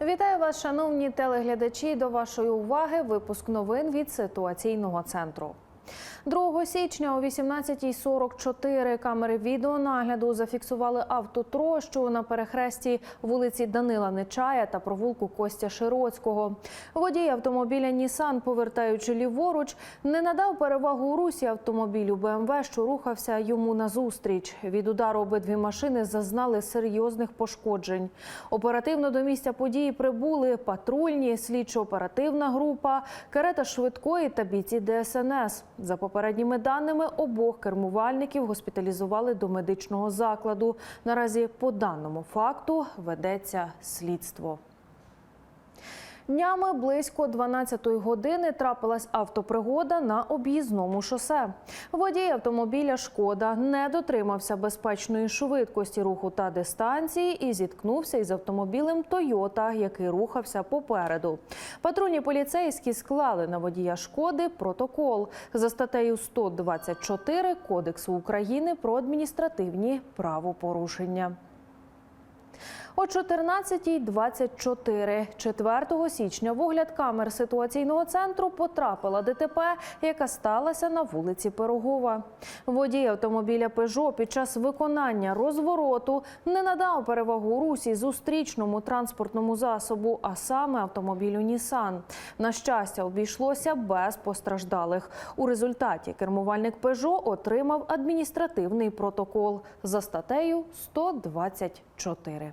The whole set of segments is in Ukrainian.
Вітаю вас, шановні телеглядачі. До вашої уваги випуск новин від ситуаційного центру. 2 січня о 18.44 камери відеонагляду зафіксували автотрощу на перехресті вулиці Данила Нечая та провулку Костя Широцького. Водій автомобіля Нісан, повертаючи ліворуч, не надав перевагу русі автомобілю БМВ, що рухався йому назустріч. Від удару обидві машини зазнали серйозних пошкоджень. Оперативно до місця події прибули патрульні, слідчо-оперативна група, карета швидкої та бійці ДСНС. За попередніми даними, обох кермувальників госпіталізували до медичного закладу. Наразі по даному факту ведеться слідство. Днями близько 12-ї години трапилась автопригода на об'їзному шосе. Водій автомобіля Шкода не дотримався безпечної швидкості руху та дистанції і зіткнувся із автомобілем Тойота, який рухався попереду. Патрульні поліцейські склали на водія шкоди протокол за статтею 124 Кодексу України про адміністративні правопорушення. О 14.24 4 січня в огляд камер ситуаційного центру потрапила ДТП, яка сталася на вулиці Пирогова. Водій автомобіля «Пежо» під час виконання розвороту не надав перевагу русі зустрічному транспортному засобу, а саме автомобілю «Нісан». На щастя, обійшлося без постраждалих. У результаті кермувальник «Пежо» отримав адміністративний протокол за статтею 124.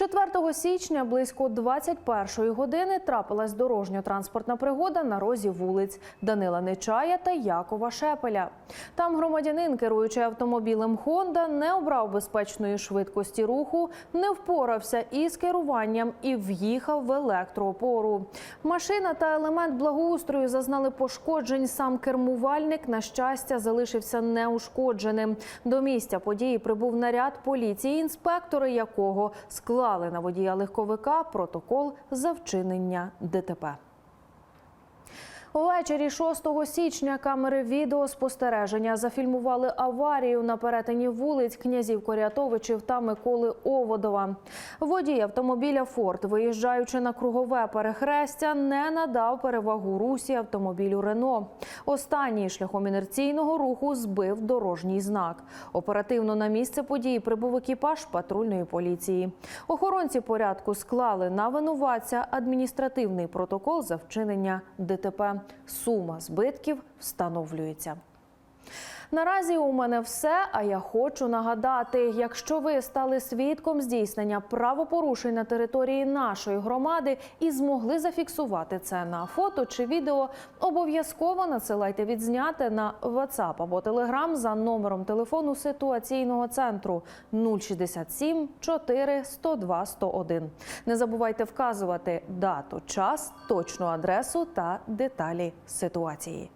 4 січня близько 21 години трапилась дорожньо-транспортна пригода на розі вулиць Данила Нечая та Якова Шепеля. Там громадянин, керуючи автомобілем Хонда, не обрав безпечної швидкості руху, не впорався із керуванням і в'їхав в електроопору. Машина та елемент благоустрою зазнали пошкоджень. Сам кермувальник, на щастя, залишився неушкодженим. До місця події прибув наряд поліції, інспектори якого склали на водія легковика протокол за вчинення ДТП. Увечері 6 січня камери відеоспостереження зафільмували аварію на перетині вулиць князів Корятовичів та Миколи Оводова. Водій автомобіля Форд, виїжджаючи на кругове перехрестя, не надав перевагу русі автомобілю Рено. Останній шляхом інерційного руху збив дорожній знак. Оперативно на місце події прибув екіпаж патрульної поліції. Охоронці порядку склали на винуватця адміністративний протокол за вчинення ДТП. Сума збитків встановлюється. Наразі у мене все. А я хочу нагадати: якщо ви стали свідком здійснення правопорушень на території нашої громади і змогли зафіксувати це на фото чи відео, обов'язково надсилайте відзняте на WhatsApp або Telegram за номером телефону ситуаційного центру 067 4 102 101. Не забувайте вказувати дату, час, точну адресу та деталі ситуації.